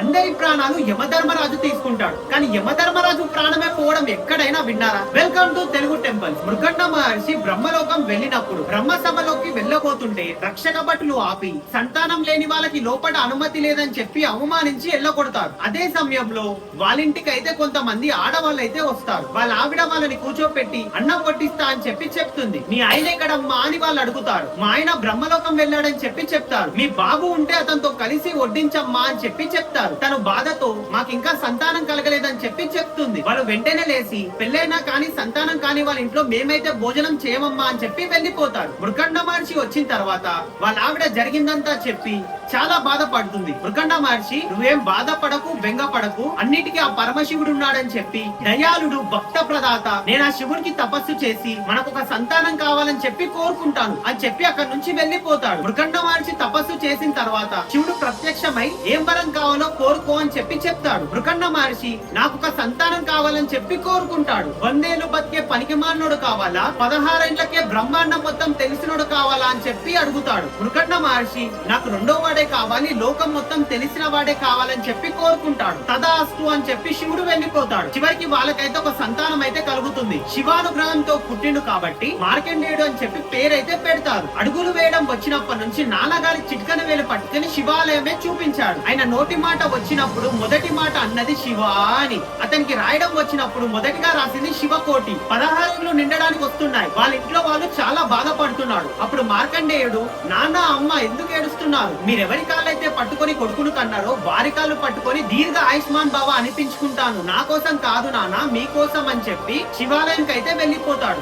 అందరి ప్రాణాలు యమధర్మరాజు తీసుకుంటాడు. కానీ యమధర్మరాజు ప్రాణమే పోవడం ఎక్కడైనా విన్నారా? Welcome to Telugu temple Mrikanda Maharshi Brahmalokam వెళ్ళినప్పుడు బ్రహ్మ సభలోకి వెళ్ళబోతుంటే రక్షక భటులు ఆపి సంతానం లేని వాళ్ళకి లోపల అనుమతి లేదని చెప్పి అవమానించి ఎల్లగొడతారు. అదే సమయంలో వాళ్ళింటికి అయితే కొంతమంది ఆడవాళ్ళు అయితే వస్తారు. వాళ్ళ ఆవిడ వాళ్ళని కూర్చోపెట్టి అన్నం వడ్డిస్తా అని చెప్పి చెప్తుంది. మీ ఆయన ఎక్కడమ్మా అని వాళ్ళు అడుగుతారు. మా ఆయన బ్రహ్మలోకం వెళ్ళాడని చెప్పి చెప్తారు. మీ బాబు ఉంటే అతనితో కలిసి వడ్డించమ్మా అని చెప్పి చెప్తారు. తను బాధతో మాకు ఇంకా సంతానం కలగలేదని చెప్పి చెప్తుంది. వాళ్ళు వెంటనే లేచి పెళ్ళైనా కానీ సంతానం కాని వాళ్ళ ఇంట్లో మేమైతే భోజనం చేయమమ్మా అని చెప్పి వెళ్ళిపోతారు మృకండ మహర్షి వచ్చిన తర్వాత వాళ్ళ ఆవిడ జరిగిందంతా చెప్పి చాలా బాధపడుతుంది. మృకండ మహర్షి నువ్వేం బాధపడకు బెంగపడకు. అన్నిటికీ ఆ పరమశివుడు ఉన్నాడని చెప్పి దయాళుడు భక్త ప్రదాత నేను ఆ శివుడికి తపస్సు చేసి మనకు ఒక సంతానం కావాలని చెప్పి కోరుకుంటాను అని చెప్పి అక్కడ నుంచి వెళ్ళిపోతాడు. మృకండ మహర్షి తపస్సు చేసిన తర్వాత శివుడు ప్రత్యక్షమై ఏం వరం కావాలో కోరుకో అని చెప్పి చెప్తాడు. మృకండ మహర్షి నాకు ఒక సంతానం కావాలని చెప్పి కోరుకుంటాడు. వందేలు బతికే పనికిమాలినోడు కావాలా? పదహారేండ్లకే బ్రహ్మాండం మొత్తం తెలిసినోడు కావాలా అని చెప్పి అడుగుతాడు. మృకండ మహర్షి నాకు రెండో వాడే కావాలి లోకం మొత్తం తెలిసిన వాడే కావాలని చెప్పి కోరుకుంటాడు. తదాస్తు అని చెప్పి శివుడు వెళ్ళిపోతాడు. చివరికి వాళ్ళకైతే ఒక సంతానం అయితే కలుగుతుంది. శివానుగ్రహంతో పుట్టిండు కాబట్టి మార్కండేయుడు అని చెప్పి పేరైతే పెడతారు. అడుగులు వేయడం వచ్చినప్పటి నుంచి నాన్నగారి చిట్కన వేలు పట్టుకుని శివాలయమే చూపించాడు. ఆయన నోటి మాట వచ్చినప్పుడు మొదటి మాట అన్నది శివ అని. అతనికి రాయడం వచ్చినప్పుడు మొదటిగా రాసింది శివకోటి. పదహారులు నిండడానికి వస్తున్నాయి. వాళ్ళ ఇంట్లో వాళ్ళు చాలా బాధపడుతున్నాడు అప్పుడు మార్కండేయుడు నాన్న అమ్మ ఎందుకు ఏడుస్తున్నారు? మీరెవరి కాళ్ళైతే పట్టుకొని కొడుకును కన్నారో వారి కాళ్ళు పట్టుకొని దీర్ఘ ఆయుష్మాన్ బాబా అనిపించుకుంటాను. నా కోసం కాదు నాన్న మీకోసం అని చెప్పి శివాలయానికి అయితే వెళ్ళిపోతాడు.